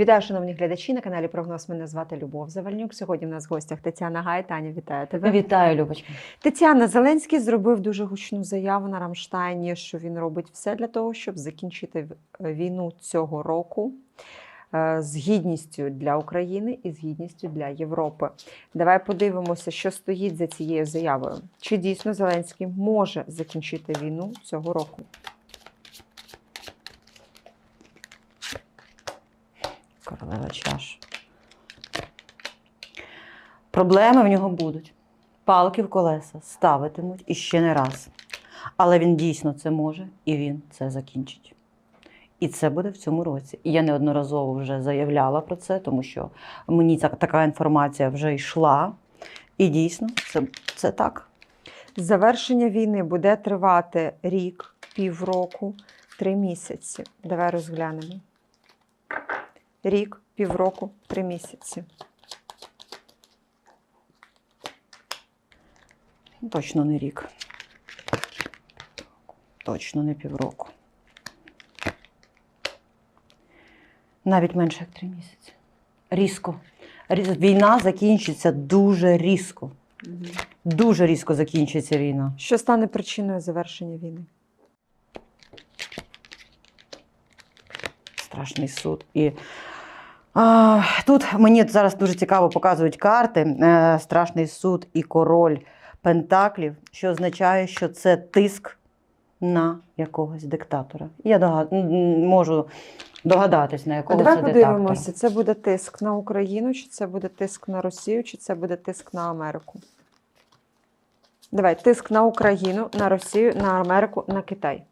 Вітаю, шановні глядачі на каналі Прогноз. Мене звати Любов Завальнюк. Сьогодні в нас в гостях Тетяна Гай. Таня, вітаю тебе. Вітаю, Любочка. Тетяна Зеленський зробив дуже гучну заяву на Рамштайні, що він робить все для того, щоб закінчити війну цього року е, з гідністю для України і з гідністю для Європи. Давай подивимося, що стоїть за цією заявою. Чи дійсно Зеленський може закінчити війну цього року? Королева чаш. Проблеми в нього будуть. Палки в колеса ставитимуть і ще не раз. Але він дійсно це може і він це закінчить. І це буде в цьому році. І я неодноразово вже заявляла про це, тому що мені така інформація вже йшла. І дійсно, це, це так. Завершення війни буде тривати рік, півроку, три місяці. Давай розглянемо. Рік, півроку, три місяці. Точно не рік. Точно не півроку. Навіть менше як три місяці. Різко. Війна закінчиться дуже різко. Дуже різко закінчиться війна. Що стане причиною завершення війни? Страшний суд. І тут мені зараз дуже цікаво показують карти. Е, страшний суд і король Пентаклів, що означає, що це тиск на якогось диктатора. Я догад... можу догадатись, на якого давай це диктатора. подивимося, це буде тиск на Україну, чи це буде тиск на Росію, чи це буде тиск на Америку. Давай, тиск на Україну, на Росію, на Америку, на Китай.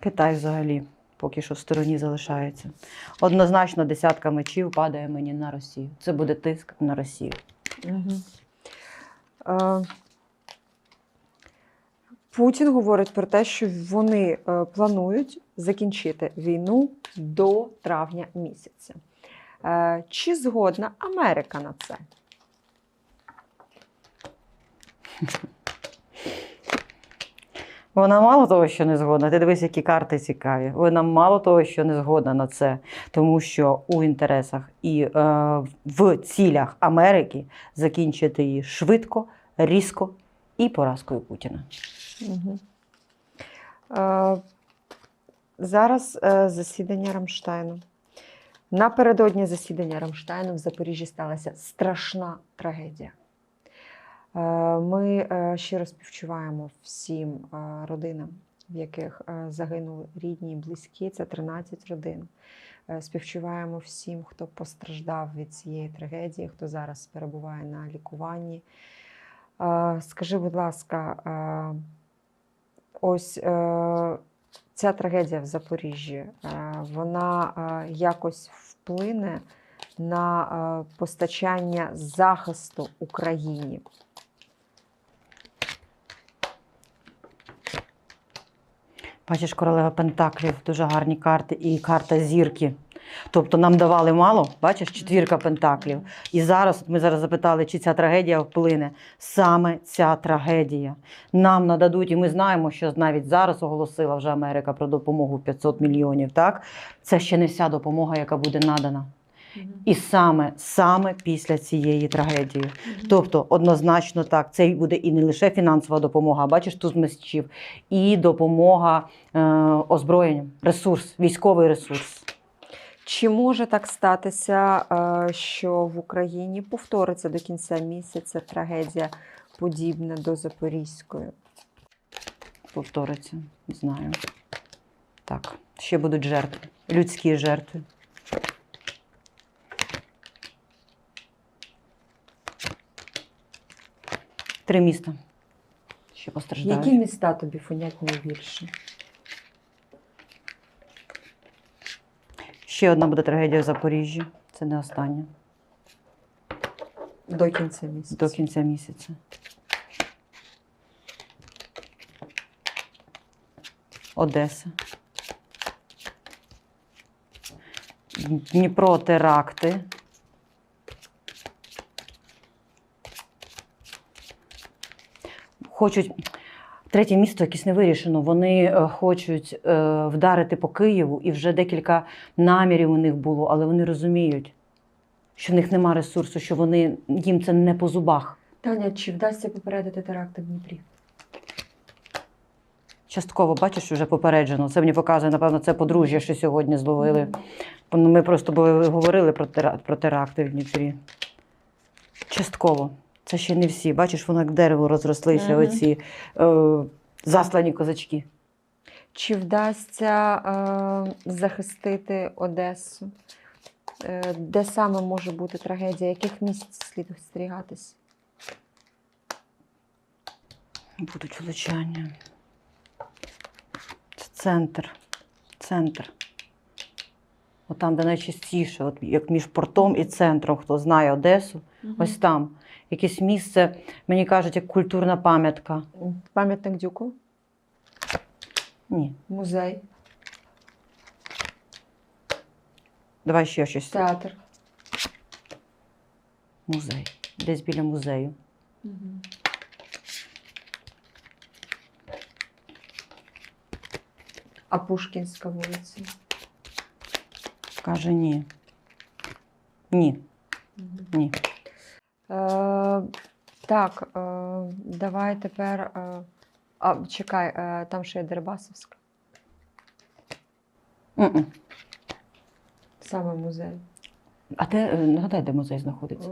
Китай взагалі поки що в стороні залишається. Однозначно, десятка мечів падає мені на Росію. Це буде тиск на Росію. Угу. Е, Путін говорить про те, що вони е, планують закінчити війну до травня місяця. Е, Чи згодна Америка на це? Вона мало того, що не згодна. Ти дивись, які карти цікаві. Вона мало того, що не згодна на це, тому що у інтересах і е, в цілях Америки закінчити її швидко, різко і поразкою Путіна. Е, зараз е, засідання Рамштайну. Напередодні засідання Рамштайну в Запоріжжі сталася страшна трагедія. Е, Ми е, щиро співчуваємо всім е, родинам, в яких загинули рідні і близькі. Це 13 родин. Співчуваємо всім, хто постраждав від цієї трагедії, хто зараз перебуває на лікуванні. Скажи, будь ласка, ось ця трагедія в Запоріжжі, вона якось вплине на постачання захисту Україні. Бачиш, королева Пентаклів, дуже гарні карти, і карта зірки. Тобто нам давали мало, бачиш, четвірка пентаклів. І зараз ми зараз запитали, чи ця трагедія вплине. Саме ця трагедія. Нам нададуть, і ми знаємо, що навіть зараз оголосила вже Америка про допомогу в 500 мільйонів. Так, це ще не вся допомога, яка буде надана. І саме саме після цієї трагедії. Тобто, однозначно так, це буде і не лише фінансова допомога, а бачиш тут мечів, і допомога е, озброєнням, ресурс, військовий ресурс. Чи може так статися, е, що в Україні повториться до кінця місяця трагедія подібна до Запорізької? Повториться, не знаю. Так, ще будуть жертви, людські жертви. Три міста. Ще постраждають. Які міста тобі фонять найбільше? Ще одна буде трагедія в Запоріжжі. Це не остання. До кінця місяця. До кінця місяця. Одеса. Дніпро теракти. Хочуть Третє місто якесь не вирішено. Вони е, хочуть е, вдарити по Києву, і вже декілька намірів у них було, але вони розуміють, що в них нема ресурсу, що вони їм це не по зубах. Таня, чи вдасться попередити теракти в Дніпрі? Частково, бачиш, вже попереджено. Це мені показує, напевно, це подружжя, що сьогодні зловили. Ну, Ми просто говорили про теракти в Дніпрі. Частково. Це ще не всі. Бачиш, воно як дерево розрослися, Мгм. оці е, заслані козачки. Чи вдасться е, захистити Одесу? Е, де саме може бути трагедія? Яких місць слід остерігатись? Будуть влучання. Це центр. Центр. От там, де найчастіше, от як між портом і центром, хто знає Одесу, ось там. Якесь місце, мені кажуть, як культурна пам'ятка. Пам'ятник Дюку, Ні. музей, Давай ще щось. театр. Музей. Десь біля музею. А Пушкінська вулиця. Каже ні. Ні. Ні. Так, е, давай тепер. Е, а, чекай, е, там ще є Дербасовська, саме музей. А де, нагадай, де музей знаходиться?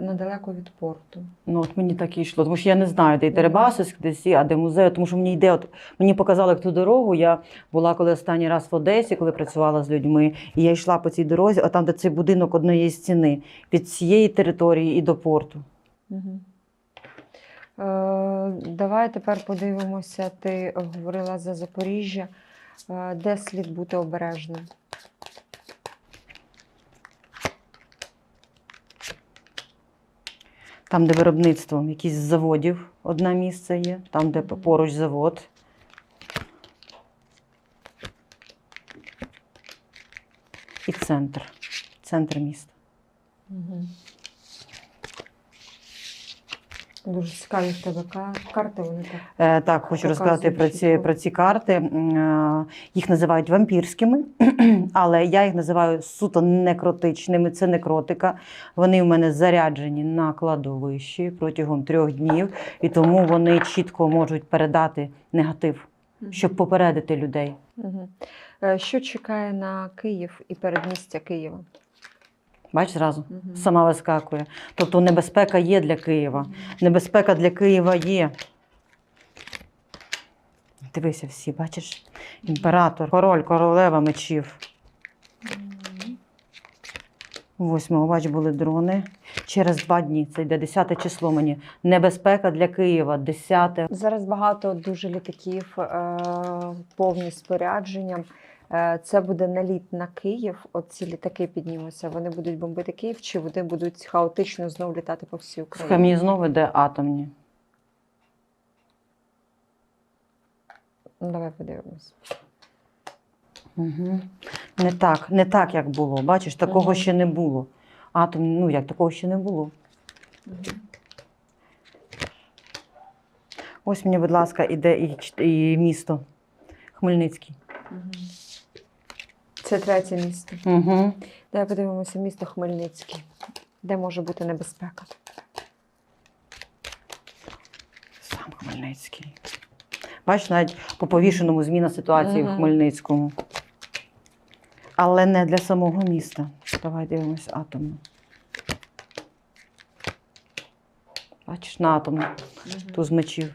Недалеко від порту. Ну, от мені так і йшло, тому що я не знаю, де і Теребасовськ, де сі, а де музей, тому що мені йде, от мені показали як ту дорогу. Я була коли останній раз в Одесі, коли працювала з людьми, і я йшла по цій дорозі, а там, де цей будинок однієї стіни, від цієї території і до порту. Угу. Е, давай тепер подивимося. Ти говорила за Запоріжжя. Е, де слід бути обережним? Там, де виробництво якісь з заводів, одне місце є, там, де поруч завод. І центр. Центр міста. Угу. Дуже цікаві в тебе карти, вони так. Е, так, хочу розказати про ці, про ці карти. Е, Їх називають вампірськими, але я їх називаю суто некротичними. Це некротика. Вони в мене заряджені на кладовищі протягом трьох днів, і тому вони чітко можуть передати негатив, щоб попередити людей. Е, що чекає на Київ і передмістя Києва? Бач, зразу Мгм. сама вискакує. Тобто небезпека є для Києва. Небезпека для Києва є. Дивися всі, бачиш? Імператор, король, королева мечів. Восьмого, бач, були дрони. Через два дні, це йде 10 число мені. Небезпека для Києва, 10. Зараз багато дуже літаків е, повні спорядженням. Е, це буде наліт на Київ. От ці літаки піднімуться. Вони будуть бомбити Київ, чи вони будуть хаотично знову літати по всій В Україні? Хамі знову йде атомні. Ну, давай подивимось. Угу. Не так, не так, як було. Бачиш, такого Мгм. ще не було. Атом, ну як такого ще не було. Ось мені, будь ласка, іде і, ч- і місто Хмельницький. Це третє місто. Угу. Давай подивимося місто Хмельницький, де може бути небезпека. Сам Хмельницький. Бач, навіть по повішеному зміна ситуації в Мгм. Хмельницькому. Але не для самого міста. Давай дивимось атомну. Бачиш, на атомну. Туз мечів.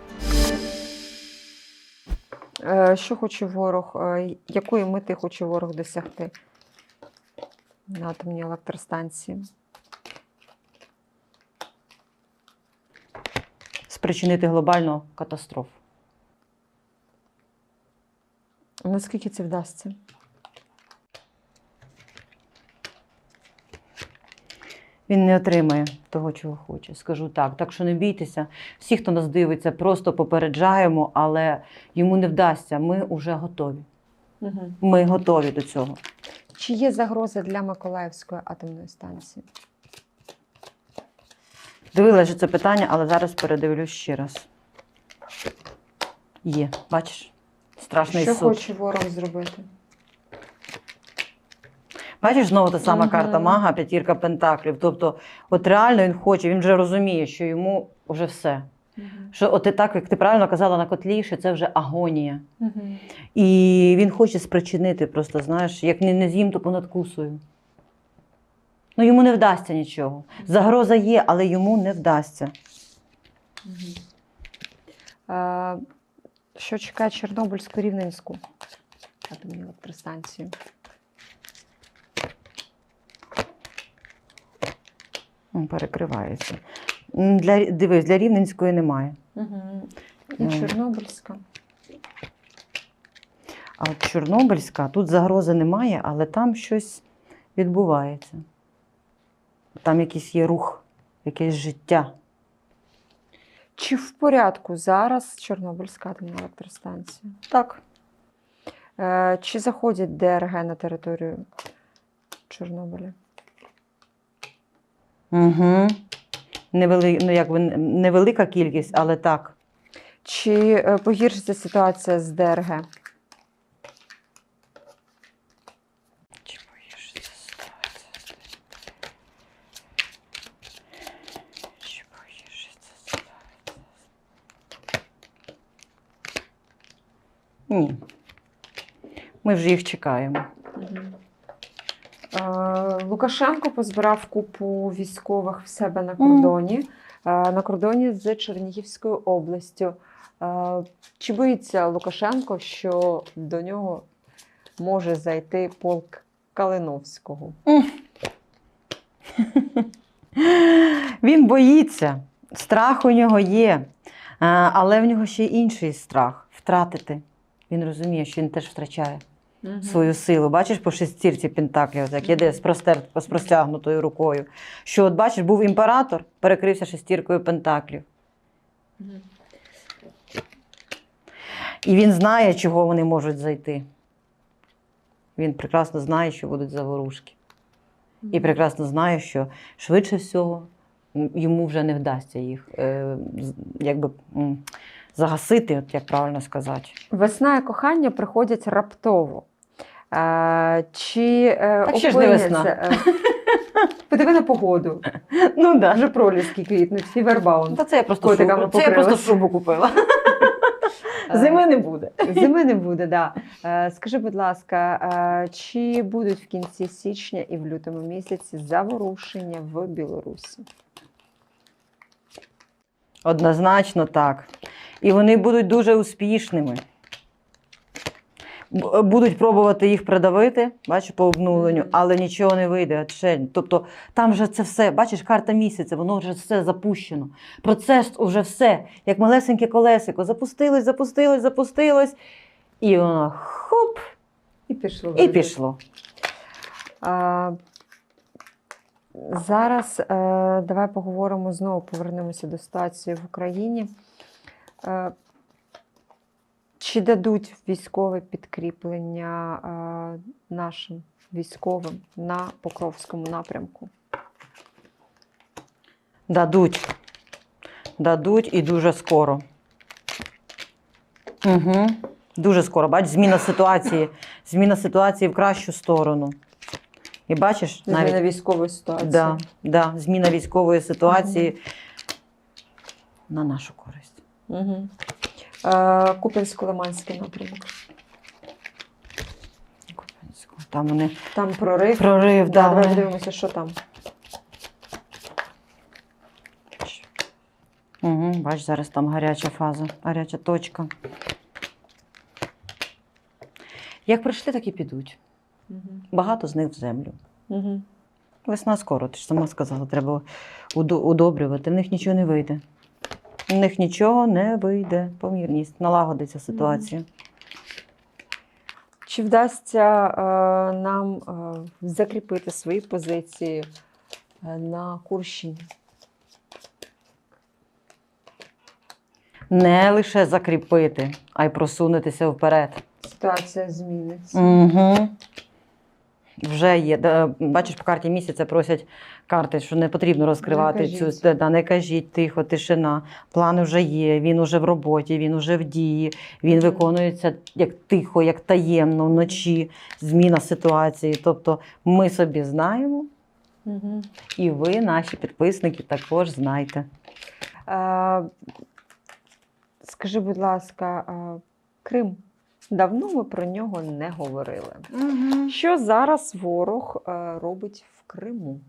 Е, Що хоче ворог? Е, Якої мети хоче ворог досягти на атомній електростанції? Спричинити глобальну катастрофу. Наскільки це вдасться? Він не отримає того, чого хоче. Скажу так. Так що не бійтеся. Всі, хто нас дивиться, просто попереджаємо, але йому не вдасться. Ми вже готові. Угу. Ми готові до цього. Чи є загроза для Миколаївської атомної станції? Дивилася це питання, але зараз передивлюсь ще раз. Є, бачиш? Страшний що суд. хоче ворог зробити? Бачиш, знову та сама карта мага, п'ятірка пентаклів. Тобто, от реально він хоче, він вже розуміє, що йому вже все. Що от і так, як ти правильно казала на котлі, що це вже агонія. Угу. І він хоче спричинити, просто знаєш, як не, не з'їм, то понадкусую. Ну йому не вдасться нічого. Загроза є, але йому не вдасться. Е, що чекає Чорнобильську рівненську атомну електростанцію? Перекривається. Для, дивись, для Рівненської немає. Угу. І Ну. Чорнобильська. А от Чорнобильська, тут загрози немає, але там щось відбувається. Там якийсь є рух, якесь життя. Чи в порядку зараз Чорнобильська атомна електростанція? Так. Е, чи заходять ДРГ на територію Чорнобиля? Угу. Невели... Ну, якби невелика кількість, але так. Чи е, погіршиться ситуація з ДРГ? Чи погіршиться ситуація? Чи погіршиться ситуація? Ні. Ми вже їх чекаємо. Е, Лукашенко позбирав купу військових в себе на кордоні, е, на кордоні з Чернігівською областю. Е, Чи боїться Лукашенко, що до нього може зайти полк Калиновського? Він боїться, страх у нього є, але в нього ще й інший страх втратити. Він розуміє, що він теж втрачає свою силу. Бачиш по шестірці пентаклів, як іде з, простер, з простягнутою рукою. Що, от бачиш, був імператор, перекрився шестіркою пентаклів. Мгм. І він знає, чого вони можуть зайти. Він прекрасно знає, що будуть заворушки. І прекрасно знає, що швидше всього йому вже не вдасться їх е, якби, загасити, от як правильно сказати. Весна і кохання приходять раптово. Е, Чи е, Так ще ж не весна. е, Подиви на погоду. Ну да. Вже проліски квітнуть, фівербаунд. Та це я просто Котиками шубу, це я просто шубу купила. Е, Зими не буде. Зими не буде, да. Скажи, будь ласка, чи будуть в кінці січня і в лютому місяці заворушення в Білорусі? Однозначно так. І вони будуть дуже успішними. Б- Будуть пробувати їх придавити, бачиш, по обнуленню, але нічого не вийде. Тобто там вже це все, бачиш, карта місяця, воно вже все запущено. Процес уже все, як малесеньке колесико. Запустилось, запустилось, запустилось, і воно хоп, І пішло. і пішло. А, зараз е, давай поговоримо знову, повернемося до ситуації в Україні. Чи дадуть військове підкріплення е, нашим військовим на Покровському напрямку? Дадуть. Дадуть і дуже скоро. Угу. Дуже скоро. Бач, зміна ситуації. Зміна ситуації в кращу сторону. І бачиш, Зміна навіть військової ситуації. да, да, зміна військової ситуації на нашу користь. Угу. Е, Куп'янсько-Лиманський напрямок. Там вони Там прорив. прорив, Да, да, давай вони- подивимося, що там. Угу, бач, зараз там гаряча фаза, гаряча точка. Як прийшли, так і підуть. Угу. Багато з них в землю. Угу. Весна скоро, ти ж сама сказала, треба удо- удобрювати. В них нічого не вийде. В них нічого не вийде. Помірність, налагодиться ситуація. Чи вдасться е, нам е, закріпити свої позиції е, на Курщині? Не лише закріпити, а й просунутися вперед. Ситуація зміниться. Угу. Вже є. Бачиш, по карті місяця просять карти, що не потрібно розкривати Не цю да, не кажіть, тихо, тишина. План вже є, він уже в роботі, він уже в дії, він виконується як тихо, як таємно, вночі, зміна ситуації. Тобто ми собі знаємо, Угу. і ви, наші підписники, також знайте. Е, скажи, будь ласка, Крим. Давно ми про нього не говорили. Що зараз ворог е, робить в Криму?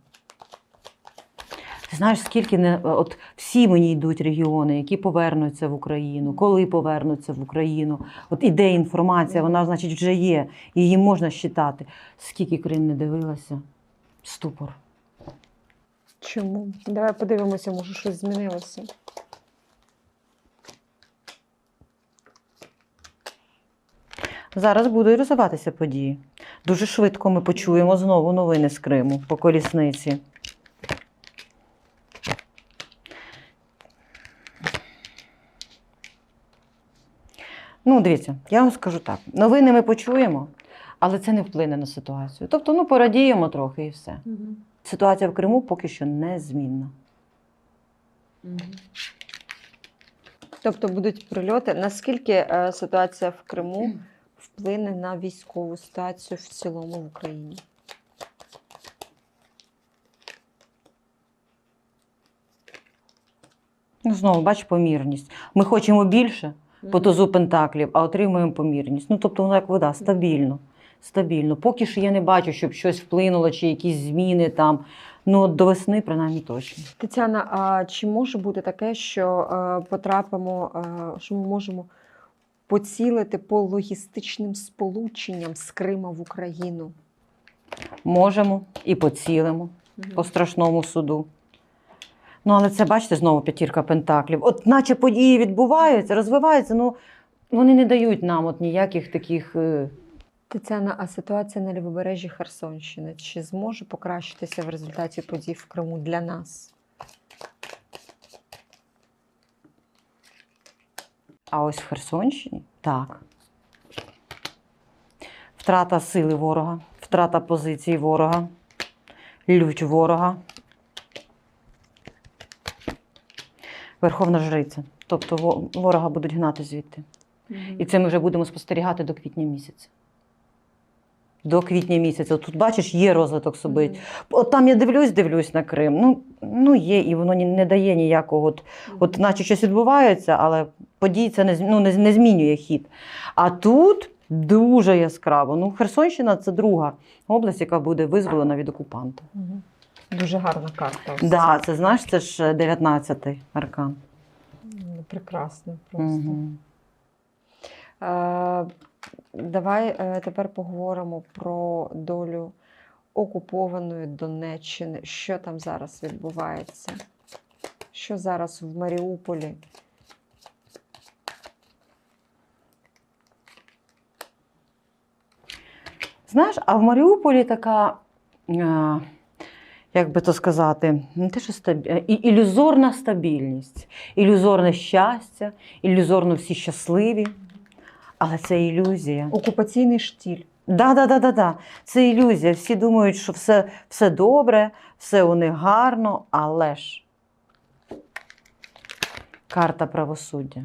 Ти знаєш, скільки не от всі мені йдуть регіони, які повернуться в Україну, коли повернуться в Україну. От іде інформація, вона, значить, вже є. Її можна считати. Скільки Крим не дивилася? Ступор. Чому? Давай подивимося, може щось змінилося. Зараз будуть розвиватися події. Дуже швидко ми почуємо знову новини з Криму по колісниці. Ну, дивіться, я вам скажу так: новини ми почуємо, але це не вплине на ситуацію. Тобто, ну, порадіємо трохи і все. Ситуація в Криму поки що незмінна. Тобто будуть прильоти. Наскільки е, ситуація в Криму вплине на військову ситуацію в цілому в Україні? Ну, знову, бач, помірність. Ми хочемо більше по тузу пентаклів, а отримуємо помірність. Ну, тобто, воно як вода, стабільно. Стабільно. Поки що я не бачу, щоб щось вплинуло, чи якісь зміни там. Ну, до весни, принаймні, точно. Тетяна, а чи може бути таке, що е, потрапимо, е, що ми можемо поцілити по логістичним сполученням з Крима в Україну? Можемо і поцілимо по страшному суду. Ну, але це, бачите, знову п'ятірка пентаклів. От наче події відбуваються, розвиваються, ну вони не дають нам от ніяких таких. е, Тетяна, а ситуація на лівобережжі Херсонщини чи зможе покращитися в результаті подій в Криму для нас? А ось в Херсонщині так. Втрата сили ворога, втрата позиції ворога, лють ворога. Верховна жриця. Тобто ворога будуть гнати звідти. І це ми вже будемо спостерігати до квітня місяця. До квітня місяця. Тут бачиш, є розвиток собить. От там я дивлюсь, дивлюсь на Крим. Ну, ну є, і воно не дає ніякого. От, от наче щось відбувається, але подій це не, ну, не, не змінює хід. А тут дуже яскраво. Ну, Херсонщина це друга область, яка буде визволена від окупанта. Дуже гарна карта. ось Да, це знаєш, це ж 19-й аркан. Ну, Прекрасно просто. Угу. Давай е, тепер поговоримо про долю окупованої Донеччини. Що там зараз відбувається? Що зараз в Маріуполі? Знаєш, а в Маріуполі така, е, як би то сказати, не те, що стабі... е, ілюзорна стабільність, ілюзорне щастя, ілюзорно всі щасливі. Але це ілюзія. Окупаційний штіль. Да, да, да, да, да. Це ілюзія. Всі думають, що все, все добре, все у них гарно, але ж карта правосуддя.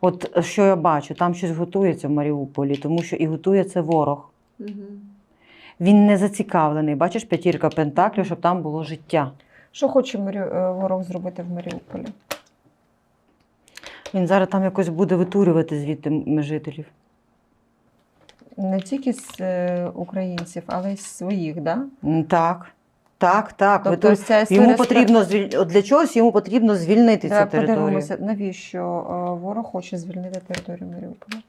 От що я бачу, там щось готується в Маріуполі, тому що і готує це ворог. Він не зацікавлений. Бачиш, п'ятірка пентаклів, щоб там було життя. Що хоче е, ворог зробити в Маріуполі? Він зараз там якось буде витурювати звідти жителів. Не тільки з е, українців, але й з своїх, да? М, Так, так, так. Тобто Витур- ця історія Йому потрібно звіль... от для чогось йому потрібно звільнити Давай цю територію. подивимося, навіщо е, ворог хоче звільнити територію Маріуполя.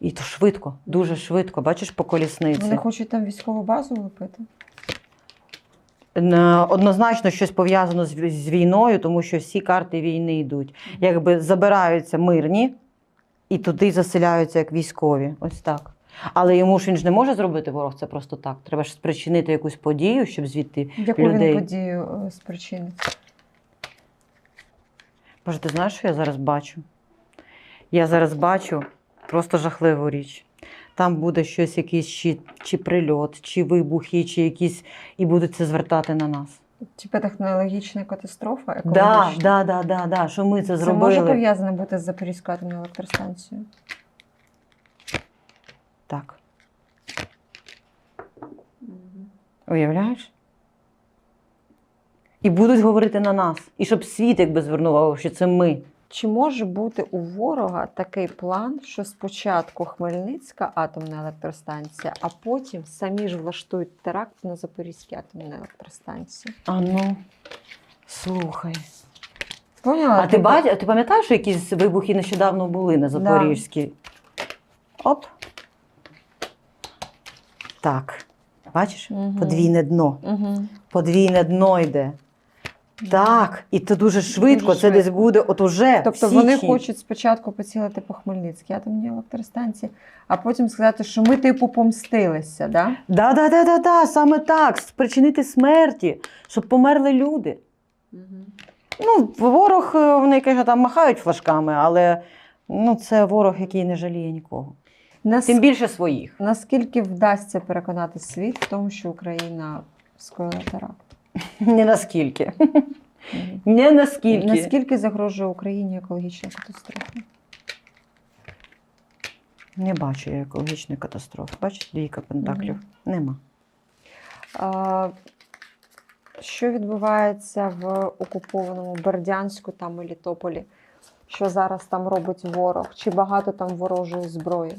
І то швидко, дуже швидко. Бачиш по колісниці. Вони хочуть там військову базу влепити? Однозначно щось пов'язано з, з війною, тому що всі карти війни йдуть. Якби забираються мирні і туди заселяються як військові. Ось так. Але йому ж він ж не може зробити ворог це просто так. Треба ж спричинити якусь подію, щоб звідти Яку людей. він подію е, спричинить? Боже, ти знаєш, що я зараз бачу? Я зараз бачу просто жахливу річ. Там буде щось, якийсь чи, чи прильот, чи вибухи, чи якісь, і будуть це звертати на нас. Типа технологічна катастрофа, Да, екологічна? да, да, да, да, що ми це, Це може пов'язане бути з Запорізькою атомною електростанцією? Так. Уявляєш? І будуть говорити на нас. І щоб світ якби звернув увагу, що це ми. Чи може бути у ворога такий план, що спочатку Хмельницька атомна електростанція, а потім самі ж влаштують теракт на Запорізькій атомній електростанції? А ну, слухай. Поняла? А ти бач, а ти пам'ятаєш, що якісь вибухи нещодавно були на Запорізькій? Оп. Так. Бачиш? Мгм. Подвійне дно. Угу. Подвійне дно йде. Так, і це дуже швидко. Дуже це десь буде от уже. Тобто в вони хочуть спочатку поцілити по Хмельницькій атомній електростанції, а потім сказати, що ми типу помстилися, да? Да, да, да, да, да, саме так. Спричинити смерті, щоб померли люди. Ну, ворог, е, вони, конечно, там махають флажками, але ну, це ворог, який не жаліє нікого. Нас... Тим більше своїх. Наскільки вдасться переконати світ в тому, що Україна скоїла теракт? Не наскільки. Не наскільки. Наскільки загрожує Україні екологічна катастрофа? Не бачу я екологічної катастрофи. Бачиш, двійка пентаклів. Нема. А, що відбувається в окупованому Бердянську та Мелітополі? Що зараз там робить ворог? Чи багато там ворожої зброї?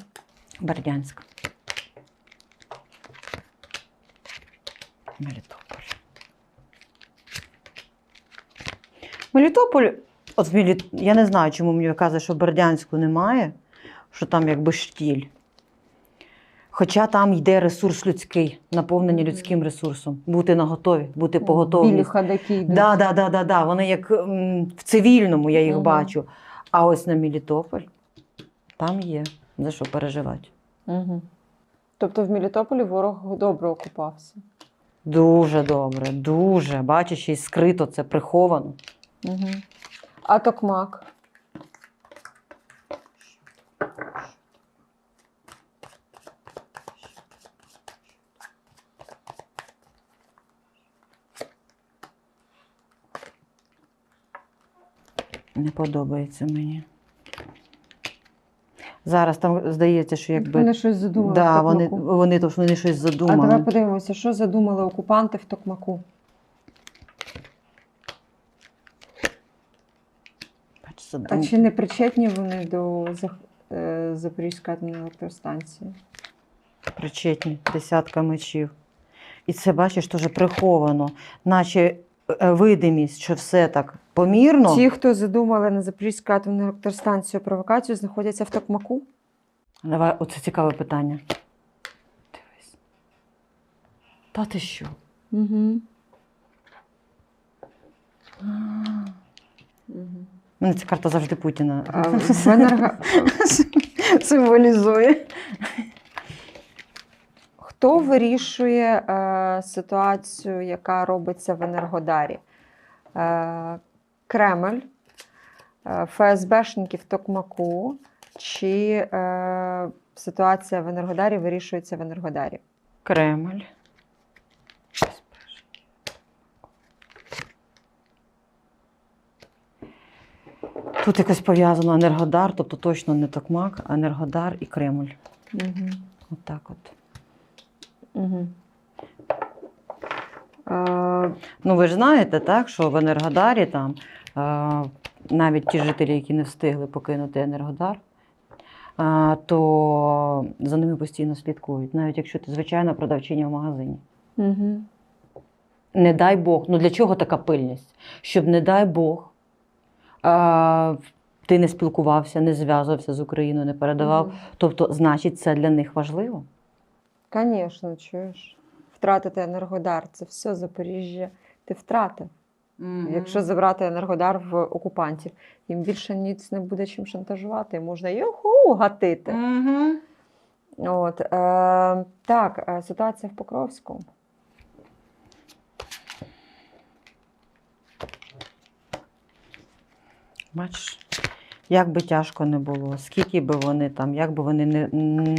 Бердянськ. Мелітополь. Мелітополь, от в Меліт... я не знаю, чому мені казали, що в Бердянську немає, що там якби штіль. Хоча там йде ресурс людський, наповнення людським ресурсом. Бути наготові, бути Білі поготові. ходаки йдуть. Да, да, да, да, да. Вони як м, в цивільному я їх Мгм. бачу. А ось на Мелітополь там є за що переживати. Угу. Тобто в Мелітополі ворог добре окупався. Дуже добре, дуже. Бачиш, й скрито це приховано. Угу. А Токмак? Не подобається мені. Зараз там здається, що якби. Вони щось задумали. да, в вони, Токмаку. вони, то, вони щось А давай подивимося, що задумали окупанти в Токмаку. А чи не причетні вони до е, Запорізької атомної електростанції? Причетні, десятка мечів. І це, бачиш, теж приховано, наче е, видимість, що все так помірно. Ті, хто задумали на Запорізьку атомну електростанцію провокацію, знаходяться в Токмаку? Давай, оце цікаве питання. Дивись. Та ти що? Угу. Мене ця карта завжди Путіна А в енерго... символізує. Хто вирішує е, ситуацію, яка робиться в Енергодарі? Е, Кремль, е, ФСБшники в Токмаку, чи е, ситуація в Енергодарі вирішується в Енергодарі? Кремль. Тут якось пов'язано Енергодар, тобто точно не Токмак, а Енергодар і Кремль. Угу. От так от. Угу. Е, Ну, ви ж знаєте, так, що в Енергодарі там е, навіть ті жителі, які не встигли покинути Енергодар, е, то за ними постійно слідкують, навіть якщо ти звичайна продавчиня в магазині. угу. Не дай Бог. Ну для чого така пильність? Щоб, не дай Бог, ти не спілкувався, не зв'язувався з Україною, не передавав. Тобто, значить, це для них важливо. Звісно, чуєш. Втратити Енергодар це все Запоріжжя. Ти втратив. Якщо забрати енергодар в окупантів, їм більше ніц не буде чим шантажувати, можна йоху гатити. Угу. От, е, так, е, ситуація в Покровську. Бачиш, як би тяжко не було, скільки би вони там, як би вони не,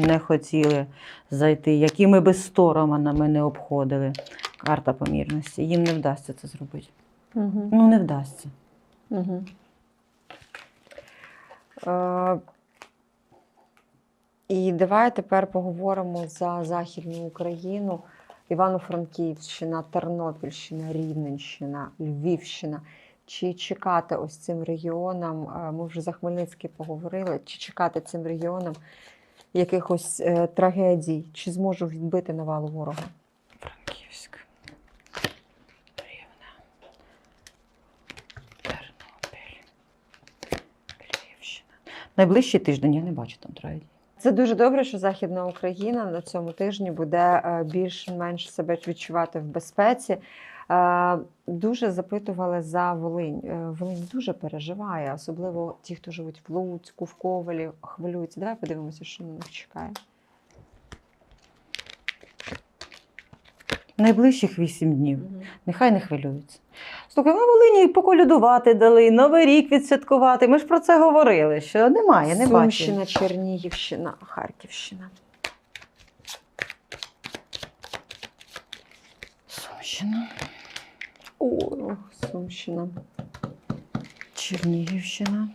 не хотіли зайти, якими би сторонами не обходили карта помірності, їм не вдасться це зробити. Угу. Ну, не вдасться. Угу. Е, і давай тепер поговоримо за Західну Україну, Івано-Франківщина, Тернопільщина, Рівненщина, Львівщина. Чи чекати ось цим регіонам, ми вже за Хмельницький поговорили, чи чекати цим регіонам якихось е, трагедій, чи зможу відбити навалу ворога? Франківськ. Рівне. Тернопіль. Львівщина. Найближчий тиждень я не бачу там трагедії. Це дуже добре, що Західна Україна на цьому тижні буде е, більш-менш себе відчувати в безпеці. Е, Дуже запитували за Волинь. Е, Волинь дуже переживає, особливо ті, хто живуть в Луцьку, в Ковалі, хвилюються. Давай подивимося, що на них чекає. Найближчих вісім днів. Нехай не хвилюються. Слухай, ми Волині поколюдувати дали, Новий рік відсвяткувати. Ми ж про це говорили, що немає, не бачу. Сумщина, Чернігівщина, Харківщина. Сумщина, О, Сумщина. Чернігівщина.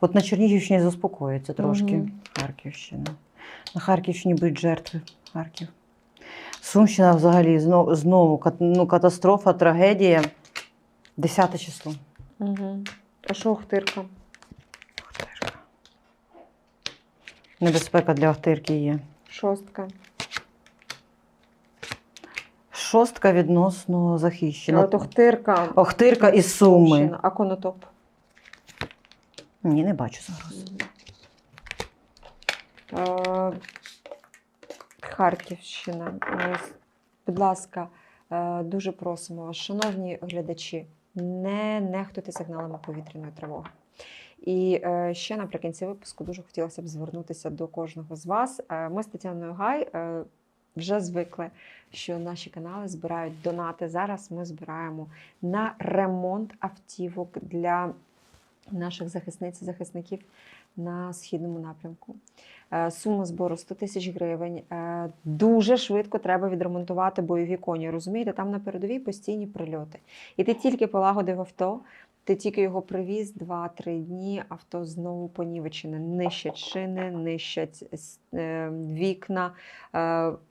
От на Чернігівщині заспокоїться трошки. Мгм. Харківщина. На Харківщині будуть жертви. Харків. Сумщина взагалі знову, знову ну, катастрофа, трагедія. 10 число. Угу. А що Охтирка? Охтирка. Небезпека для Охтирки є. Шостка. Шостка відносно захищена. От Охтирка. Охтирка і Суми. А Конотоп? Ні, не бачу загроз. Харківщина. Будь ласка, е, дуже просимо вас, шановні глядачі, не нехтуйте сигналами повітряної тривоги. І е, ще наприкінці випуску дуже хотілося б звернутися до кожного з вас. Е, Ми з Тетяною Гай вже звикли, що наші канали збирають донати. Зараз ми збираємо на ремонт автівок для наших захисниць і захисників на східному напрямку. Е, Сума збору 100 тисяч гривень. Е, Дуже швидко треба відремонтувати бойові коні. Розумієте, там на передовій постійні прильоти. І ти тільки полагодив авто, ти тільки його привіз 2-3 дні, авто знову понівечене. Нищать шини, нищать е, вікна,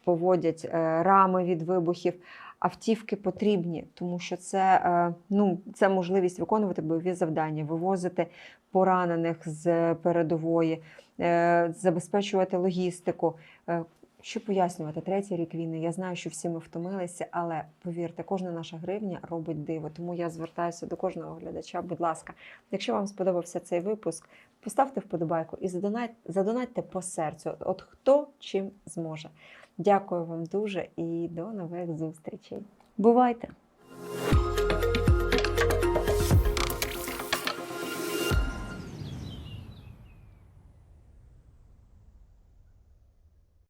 поводять рами від вибухів. Автівки потрібні, тому що це, е, ну, це можливість виконувати бойові завдання, вивозити поранених з передової, е, забезпечувати логістику. Е, Що пояснювати, третій рік війни. Я знаю, що всі ми втомилися, але повірте, кожна наша гривня робить диво. Тому я звертаюся до кожного глядача. Будь ласка, якщо вам сподобався цей випуск, поставте вподобайку і задонать, задонатьте по серцю. От хто чим зможе. Дякую вам дуже і до нових зустрічей. Бувайте!